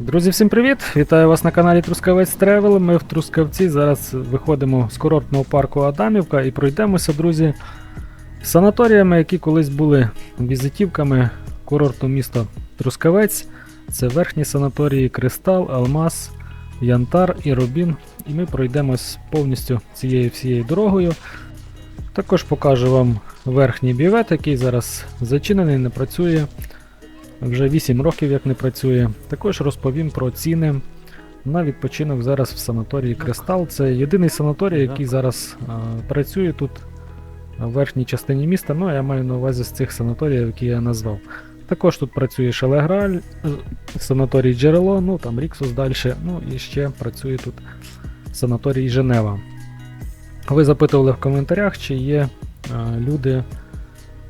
Друзі, всім привіт! Вітаю вас на каналі Трускавець Тревел. Ми в Трускавці. Зараз виходимо з курортного парку Адамівка і пройдемося, друзі, санаторіями, які колись були візитівками курорту міста Трускавець. Це верхні санаторії Кристал, Алмаз, Янтар і Рубін. І ми пройдемось повністю цією всією дорогою. Також покажу вам верхній бівет, який зараз зачинений, не працює. Вже 8 років як не працює. Також розповім про ціни на відпочинок зараз в санаторії Кристал. Це єдиний санаторій, який зараз а, працює тут в верхній частині міста. Ну, я маю на увазі з цих санаторіїв, які я назвав. Також тут працює Шелеграль, е, санаторій Джерело, ну там Ріксус далі. Ну і ще працює тут санаторій Женева. Ви запитували в коментарях, чи є а, люди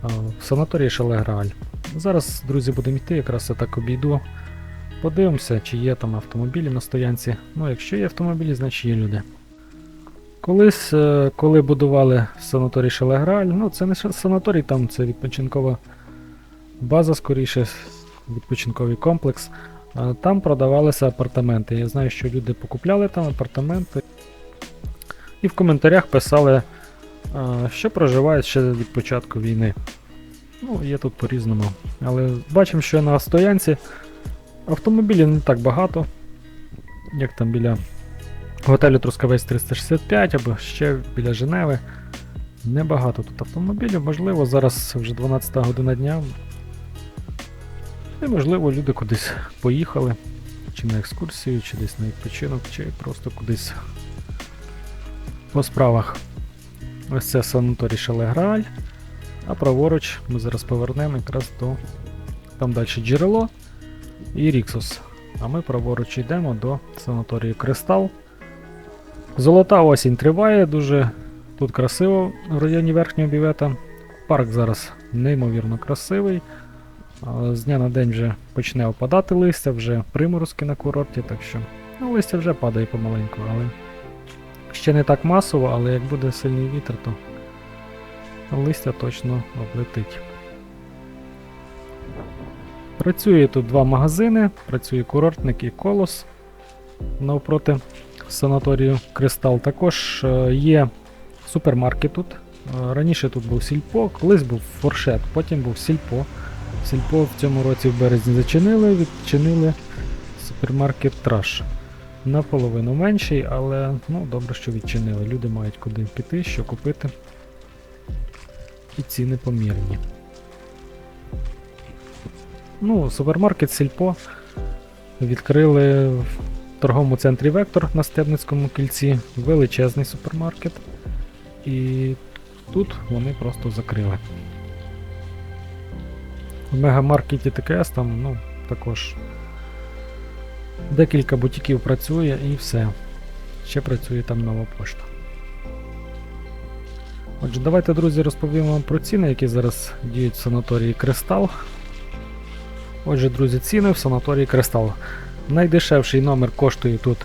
а, в санаторії Шелеграль. Зараз, друзі, будемо йти, якраз я так обійду. Подивимося, чи є там автомобілі на стоянці. Ну, якщо є автомобілі, значить є люди. Колись, е, коли будували санаторій Шелеграль, ну це не санаторій, там це відпочинкова база, скоріше, відпочинковий комплекс. Е, Там продавалися апартаменти. Я знаю, що люди покупляли там апартаменти. І в коментарях писали, е, що проживають ще від початку війни. Ну, є тут по-різному. Але бачимо, що на стоянці автомобілів не так багато, як там біля готелю Трускавець 365 або ще біля Женеви. Небагато тут автомобілів, можливо, зараз вже 12 година дня. І можливо люди кудись поїхали, чи на екскурсію, чи десь на відпочинок, чи просто кудись по справах. Ось це санаторій Шелеграль. А праворуч ми зараз повернемо якраз до там далі джерело і Ріксус. А ми праворуч йдемо до санаторію Кристал. Золота осінь триває, дуже тут красиво в районі верхнього бівета. Парк зараз неймовірно красивий. З дня на день вже почне опадати листя, вже приморозки на курорті, так що ну, листя вже падає помаленьку, але ще не так масово, але як буде сильний вітер, то листя точно облетить. Працює тут два магазини, працює курортник і колос навпроти санаторію Кристал. Також е, є супермаркет тут. Е, Раніше тут був сільпо, колись був форшет, потім був сільпо. Сільпо в цьому році в березні зачинили, відчинили супермаркет Траш. Наполовину менший, але ну, добре, що відчинили. Люди мають куди піти, що купити і ціни помірні. Ну, супермаркет Сільпо відкрили в торговому центрі Вектор на Стебницькому кільці. Величезний супермаркет. І тут вони просто закрили. В мегамаркеті ТКС там, ну, також декілька бутіків працює і все. Ще працює там нова пошта. Отже, давайте, друзі, розповім вам про ціни, які зараз діють в санаторії Кристал. Отже, друзі, ціни в санаторії Кристал. Найдешевший номер коштує тут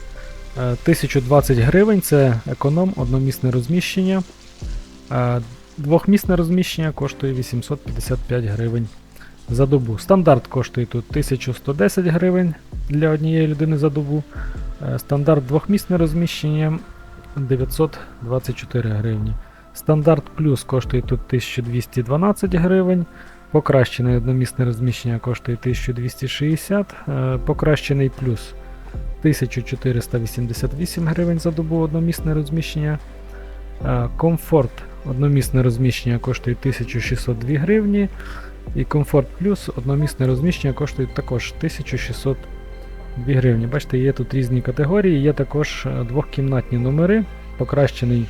е, 1020 гривень, це економ, одномісне розміщення. Е, Двохмісне розміщення коштує 855 гривень за добу. Стандарт коштує тут 1110 гривень для однієї людини за добу. Е, Стандарт двохмісне розміщення 924 гривні. Стандарт плюс коштує тут 1212 гривень. Покращене одномісне розміщення коштує 1260, е, покращений плюс 1488 гривень за добу одномісне розміщення. Е, Комфорт одномісне розміщення коштує 1602 гривні. І комфорт плюс одномісне розміщення коштує також 1602 гривні. Бачите, є тут різні категорії, є також е, двохкімнатні номери. Покращений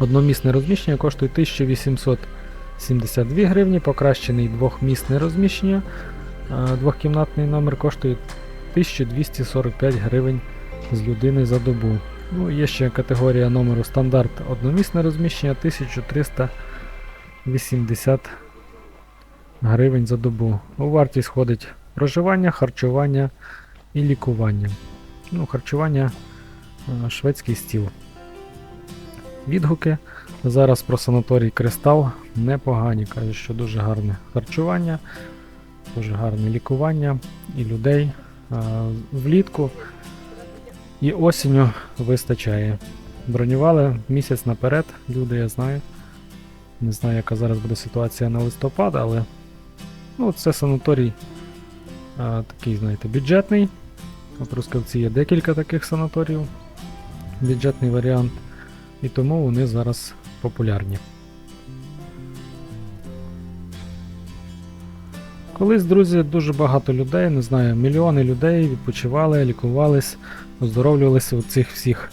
одномісне розміщення коштує 1872 гривні, покращений двохмісне розміщення. е, Двохкімнатний номер коштує 1245 гривень з людини за добу. Ну, є ще категорія номеру стандарт одномісне розміщення 1380 гривень за добу. У вартість входить проживання, харчування і лікування. Ну, харчування е, шведський стіл. Відгуки зараз про санаторій Кристал непогані. Кажуть, що дуже гарне харчування, дуже гарне лікування і людей влітку і осінню вистачає. Бронювали місяць наперед, люди, я знаю. Не знаю, яка зараз буде ситуація на листопад, але ну, це санаторій а, такий, знаєте, бюджетний. У Трускавці є декілька таких санаторіїв. Бюджетний варіант. І тому вони зараз популярні. Колись, друзі, дуже багато людей, не знаю, мільйони людей відпочивали, лікувались, оздоровлювалися у цих всіх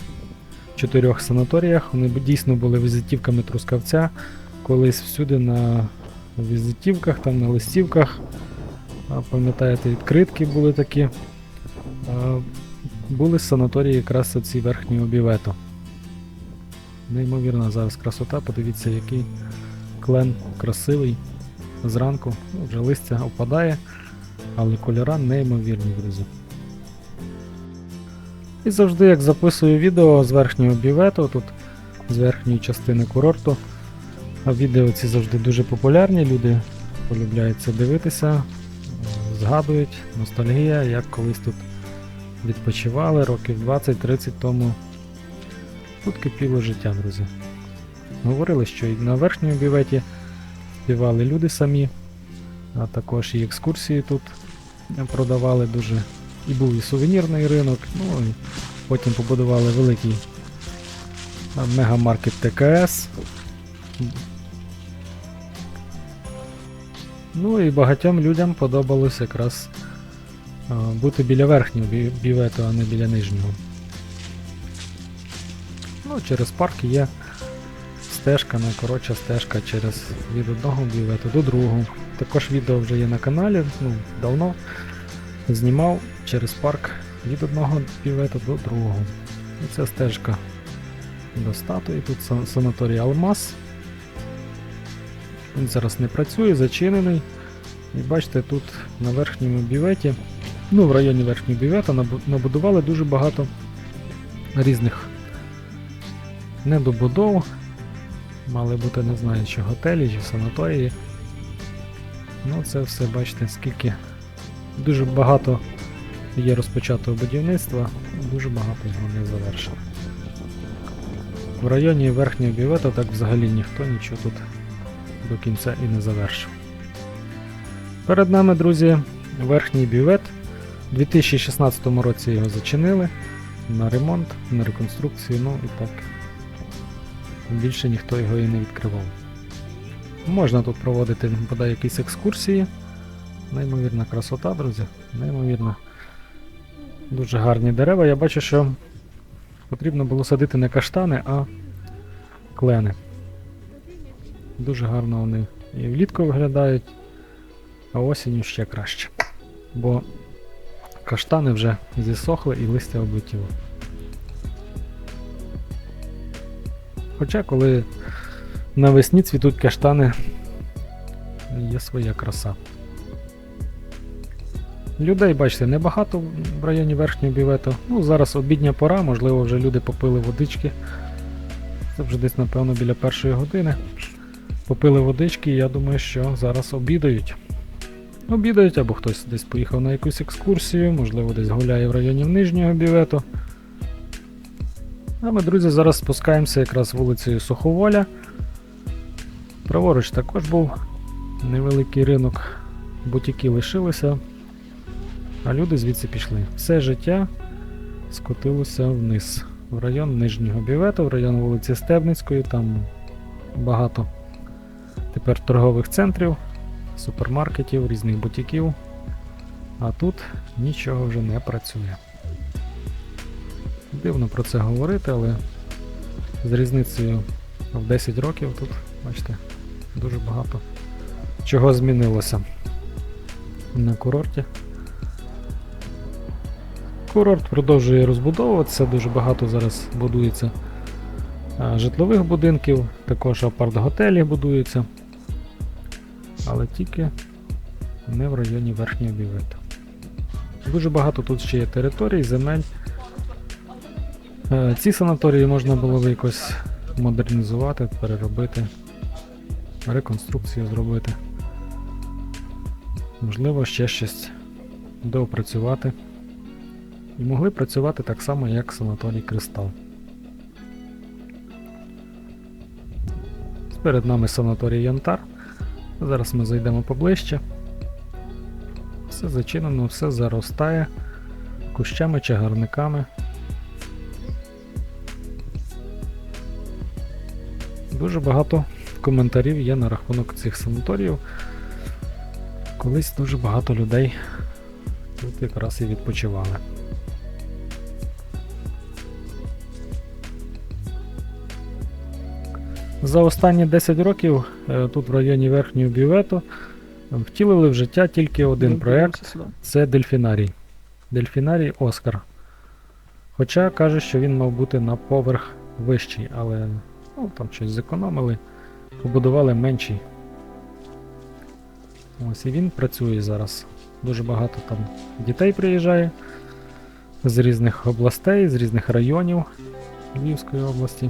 чотирьох санаторіях. Вони дійсно були візитівками Трускавця. Колись всюди на візитівках, там на листівках. Пам'ятаєте, відкритки були такі. Були санаторії якраз оці верхнього бівето. Неймовірна зараз красота, подивіться, який клен красивий. Зранку ну, вже листя опадає, але кольора неймовірні, друзі. І завжди, як записую відео з верхнього бювету, тут з верхньої частини курорту. А відео ці завжди дуже популярні, люди полюбляють це дивитися, згадують, ностальгія, як колись тут відпочивали років 20-30 тому. Тут кипіло життя, друзі. Говорили, що і на верхньому бюветі співали люди самі, а також і екскурсії тут продавали дуже. І був і сувенірний ринок, ну і потім побудували великий мегамаркет ТКС. Ну і багатьом людям подобалось якраз бути біля верхнього бі- бівету, а не біля нижнього. Ну, через парк є стежка, найкоротша стежка через від одного бівету до другого. Також відео вже є на каналі, ну, давно знімав через парк від одного бівету до другого. І це стежка до статуї, тут санаторій Алмаз. Він зараз не працює, зачинений. І бачите, тут на верхньому біветі, ну в районі верхнього бівета набудували дуже багато різних недобудов. Мали бути, не знаю, чи готелі, чи санаторії. Ну, це все бачите, скільки дуже багато є розпочатого будівництва, дуже багато його не завершено. В районі верхнього бівета так взагалі ніхто нічого тут до кінця і не завершив. Перед нами, друзі, верхній бювет. У 2016 році його зачинили на ремонт, на реконструкцію, ну і так. Більше ніхто його і не відкривав. Можна тут проводити бодай якісь екскурсії. Неймовірна красота, друзі. Неймовірна. Дуже гарні дерева. Я бачу, що потрібно було садити не каштани, а клени. Дуже гарно вони і влітку виглядають, а осінню ще краще. Бо каштани вже зісохли і листя облетіло. Хоча, коли навесні цвітуть каштани, є своя краса. Людей, бачите, небагато в районі верхнього бівету. Ну, зараз обідня пора, можливо, вже люди попили водички. Це вже десь, напевно, біля першої години. Попили водички, і я думаю, що зараз обідають. Обідають, або хтось десь поїхав на якусь екскурсію, можливо, десь гуляє в районі нижнього бівету. А ми, друзі, зараз спускаємося якраз вулицею Суховоля. Праворуч також був невеликий ринок, бутіки лишилися, а люди звідси пішли. Все життя скотилося вниз, в район Нижнього Бівету, в район вулиці Стебницької, там багато тепер торгових центрів, супермаркетів, різних бутіків. А тут нічого вже не працює. Дивно про це говорити, але з різницею в 10 років тут, бачите, дуже багато чого змінилося на курорті. Курорт продовжує розбудовуватися, дуже багато зараз будується житлових будинків, також апарт-готелі будуються, але тільки не в районі верхнього бювету. Дуже багато тут ще є територій, земель. Е, Ці санаторії можна було б якось модернізувати, переробити, реконструкцію зробити. Можливо, ще щось доопрацювати. і могли працювати так само, як санаторій Кристал. Перед нами санаторій Янтар. Зараз ми зайдемо поближче. Все зачинено, все заростає кущами, чагарниками. Дуже багато коментарів є на рахунок цих санаторіїв. Колись дуже багато людей тут якраз і відпочивали. За останні 10 років е, тут в районі Верхнього Бювету втілили в життя тільки один проєкт це Дельфінарій. Дельфінарій Оскар. Хоча каже, що він мав бути на поверх вищий, але ну, там щось зекономили, побудували менший. Ось і він працює зараз. Дуже багато там дітей приїжджає з різних областей, з різних районів Львівської області.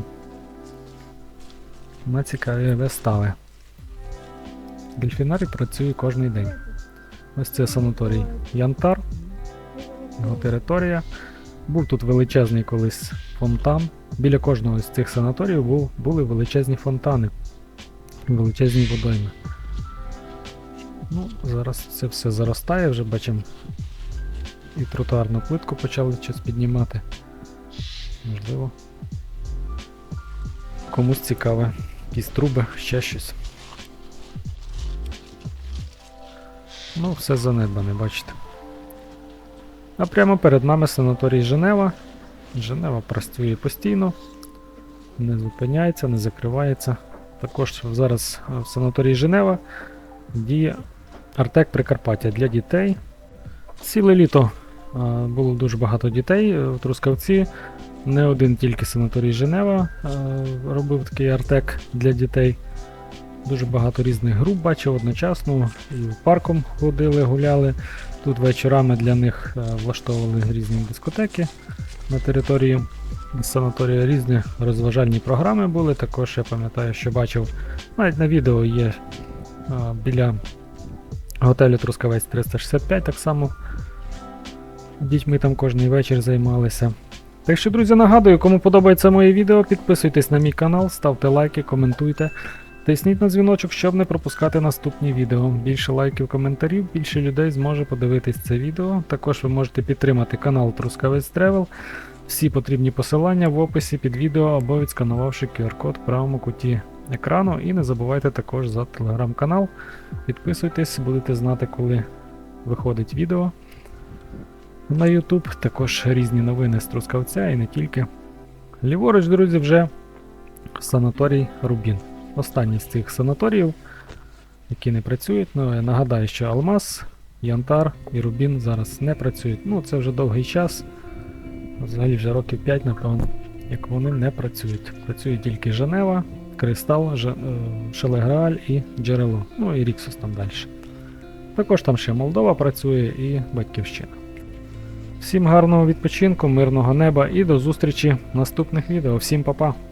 На цікаві вистави. Дельфінарій працює кожен день. Ось це санаторій Янтар, його територія. Був тут величезний колись фонтан. Біля кожного з цих санаторіїв був, були величезні фонтани, величезні водойми. Ну, зараз це все заростає, вже бачимо. І тротуарну плитку почали щось піднімати. Можливо. Комусь цікаве. Якісь труби, ще щось. Ну, все занедбане, бачите. А прямо перед нами санаторій Женева. Женева працює постійно, не зупиняється, не закривається. Також зараз в санаторії Женева діє Артек Прикарпаття для дітей. Ціле літо було дуже багато дітей е, в Трускавці. Не один тільки санаторій Женева робив такий артек для дітей. Дуже багато різних груп бачив одночасно. І парком ходили, гуляли. Тут вечорами для них е, влаштовували різні дискотеки на території санаторія. Різні розважальні програми були. Також я пам'ятаю, що бачив, навіть на відео є е, біля готелю Трускавець 365 так само. Дітьми там кожен вечір займалися. Так що, друзі, нагадую, кому подобається моє відео, підписуйтесь на мій канал, ставте лайки, коментуйте. Тисніть на дзвіночок, щоб не пропускати наступні відео. Більше лайків, коментарів, більше людей зможе подивитись це відео. Також ви можете підтримати канал Трускавець Тревел. Всі потрібні посилання в описі під відео або відсканувавши QR-код в правому куті екрану. І не забувайте також за телеграм-канал. Підписуйтесь, будете знати, коли виходить відео. На YouTube також різні новини з Трускавця і не тільки. Ліворуч, друзі, вже санаторій Рубін. Останній з цих санаторіїв, які не працюють. Ну, я нагадаю, що Алмаз, Янтар і Рубін зараз не працюють. Ну, це вже довгий час. Взагалі вже років 5, напевно, як вони не працюють. Працює тільки Женева, Кристал, Ж... е, і Джерело. Ну і Ріксус там далі. Також там ще Молдова працює і Батьківщина. Всім гарного відпочинку, мирного неба і до зустрічі в наступних відео. Всім па-па!